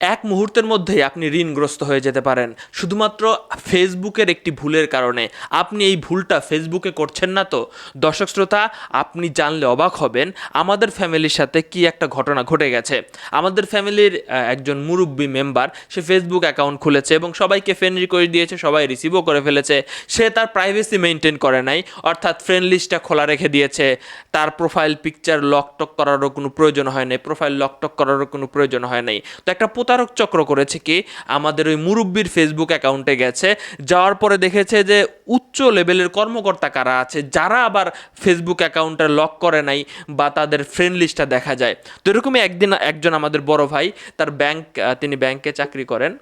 এক মুহূর্তের মধ্যেই আপনি ঋণগ্রস্ত হয়ে যেতে পারেন। শুধুমাত্র ফেসবুকের একটি ভুলের কারণে। আপনি এই ভুলটা ফেসবুকে করছেন না তো? দর্শক শ্রোতা, আপনি জানলে অবাক হবেন, আমাদের ফ্যামিলির সাথে কি একটা ঘটনা ঘটে গেছে। আমাদের ফ্যামিলির একজন মুরব্বী মেম্বার, সে ফেসবুক অ্যাকাউন্ট খুলেছে এবং সবাইকে ফ্রেন্ড রিকোয়েস্ট দিয়েছে, সবাই রিসিভও করে ফেলেছে। সে তার প্রাইভেসি মেনটেন করে নাই, অর্থাৎ ফ্রেন্ড লিস্টটা খোলা রেখে দিয়েছে। তার প্রোফাইল পিকচার লকটক করারও কোনো প্রয়োজন হয় নাই, প্রোফাইল লকটক করারও কোনো প্রয়োজন হয় নাই। তো একটা প্রতারক চক্র করেছে কি? আমাদের ওই মুরব্বির ফেসবুক অ্যাকাউন্টে গেছে। যাওয়ার পরে দেখেছে যে উচ্চ লেভেলের কর্মকর্তা কারা আছে, যারা আবার ফেসবুক অ্যাকাউন্টটা লক করে নাই বা তাদের ফ্রেন্ড লিস্টটা দেখা যায়। তো এরকমই একদিন একজন আমাদের বড় ভাই, তার ব্যাংক তিনি ব্যাংকে চাকরি করেন।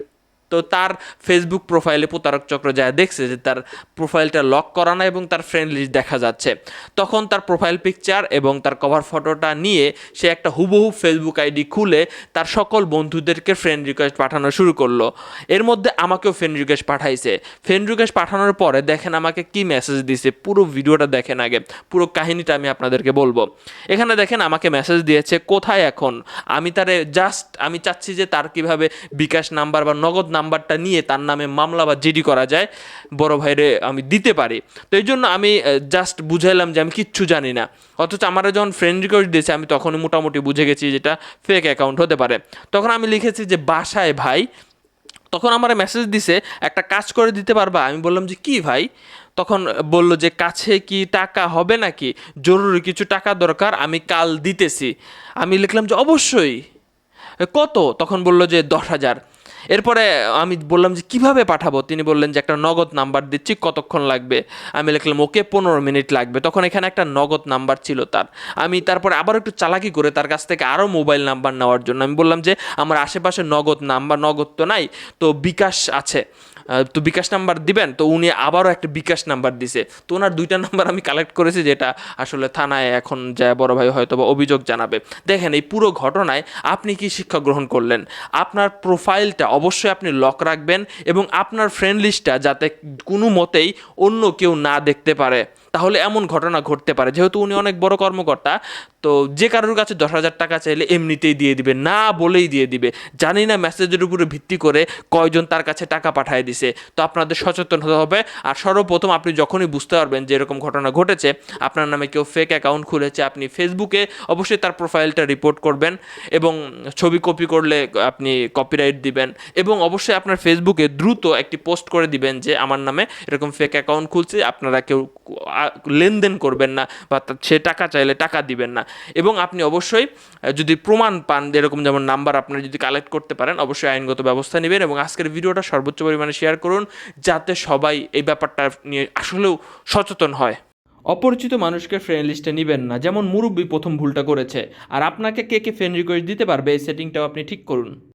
তো তার ফেসবুক প্রোফাইলে প্রতারক চক্র যায় দেখছে যে তার প্রোফাইলটা লক করা না এবং তার ফ্রেন্ড লিস্ট দেখা যাচ্ছে। তখন তার প্রোফাইল পিকচার এবং তার কভার ফটোটা নিয়ে সে একটা হুবহু ফেসবুক আইডি খুলে তার সকল বন্ধুদেরকে ফ্রেন্ড রিকোয়েস্ট পাঠানো শুরু করল। এর মধ্যে আমাকেও ফ্রেন্ড রিকোয়েস্ট পাঠাইছে। ফ্রেন্ড রিকোয়েস্ট পাঠানোর পরে দেখেন আমাকে কি মেসেজ দিছে, পুরো ভিডিওটা দেখেন আগে, পুরো কাহিনীটা আমি আপনাদেরকে বলব। এখানে দেখেন আমাকে মেসেজ দিয়েছে, কোথায় এখন? আমি তারে জাস্ট আমি চাচ্ছি যে তার কীভাবে বিকাশ নাম্বার বা নগদ নাম্বারটা নিয়ে তার নামে মামলা বা জিডি করা যায়, বড় ভাইরে আমি দিতে পারি। তো এই জন্য আমি জাস্ট বুঝাইলাম যে আমি কিচ্ছু জানি না। অথচ আমার যখন ফ্রেন্ড রিকোয়েস্ট দিয়েছে, আমি তখন মোটামুটি বুঝে গেছি যেটা ফেক অ্যাকাউন্ট হতে পারে। তখন আমি লিখেছি যে, বাসায় ভাই। তখন আমার মেসেজ দিছে, একটা কাজ করে দিতে পারবা? আমি বললাম যে, কি ভাই? তখন বলল যে, কাছে কি টাকা হবে নাকি? জরুরি কিছু টাকা দরকার, আমি কাল দিতেছি। আমি লিখলাম যে, অবশ্যই। কত? তখন বলল যে, দশ হাজার। এরপরে আমি বললাম যে, কীভাবে পাঠাবো? তিনি বললেন যে, একটা নগদ নাম্বার দিচ্ছি, কতক্ষণ লাগবে? আমি লিখলাম, ওকে, পনেরো মিনিট লাগবে। তখন এখানে একটা নগদ নাম্বার ছিল তার। আমি তারপরে আবার একটু চালাকি করে তার কাছ থেকে আরও মোবাইল নাম্বার নেওয়ার জন্য আমি বললাম যে, আমার আশেপাশে নগদ নাম্বার, নগদ তো নাই, তো বিকাশ আছে। তো বিকাশ নাম্বার দিবেন? তো উনি আবারও একটা বিকাশ নাম্বার দিছে। তো ওনার দুইটা নাম্বার আমি কালেক্ট করেছি, যেটা আসলে থানায় এখন যায় বড় ভাই হয়তো বা অভিযোগ জানাবে। দেখেন, এই পুরো ঘটনায় আপনি কি শিক্ষা গ্রহণ করলেন? আপনার প্রোফাইলটা অবশ্যই আপনি লক রাখবেন এবং আপনার ফ্রেন্ড লিস্টটা যাতে কোনো মতেই অন্য কেউ না দেখতে পারে। তাহলে এমন ঘটনা ঘটতে পারে। যেহেতু উনি অনেক বড় কর্মকর্তা, তো যে কারোর কাছে দশ হাজার টাকা চাইলে এমনিতেই দিয়ে দিবে, না বলেই দিয়ে দিবে। জানি না মেসেজের উপরে ভিত্তি করে কয়জন তার কাছে টাকা পাঠিয়ে দিছে। তো আপনাদের সচেতন হতে হবে। আর সর্বপ্রথম আপনি যখনই বুঝতে পারবেন যে এরকম ঘটনা ঘটেছে, আপনার নামে কেউ ফেক অ্যাকাউন্ট খুলেছে, আপনি ফেসবুকে অবশ্যই তার প্রোফাইলটা রিপোর্ট করবেন এবং ছবি কপি করলে আপনি কপিরাইট দিবেন। এবং অবশ্যই আপনার ফেসবুকে দ্রুত একটি পোস্ট করে দিবেন যে আমার নামে এরকম ফেক অ্যাকাউন্ট খুলছে, আপনারা কেউ লেনদেন করবেন না বা সে টাকা চাইলে টাকা দিবেন না। এবং আপনি অবশ্যই যদি প্রমাণ পান এরকম যেমন নাম্বার আপনারা যদি কালেক্ট করতে পারেন, অবশ্যই আইনগত ব্যবস্থা নেবেন এবং আজকের ভিডিওটা সর্বোচ্চ পরিমাণে শেয়ার করুন, যাতে সবাই এই ব্যাপারটা নিয়ে আসলেও সচেতন হয়। অপরিচিত মানুষকে ফ্রেন্ড লিস্টে নেবেন না, যেমন মুরব্বী প্রথম ভুলটা করেছে। আর আপনাকে কে কে ফ্রেন্ড রিকোয়েস্ট দিতে পারবে, এই সেটিংটাও আপনি ঠিক করুন।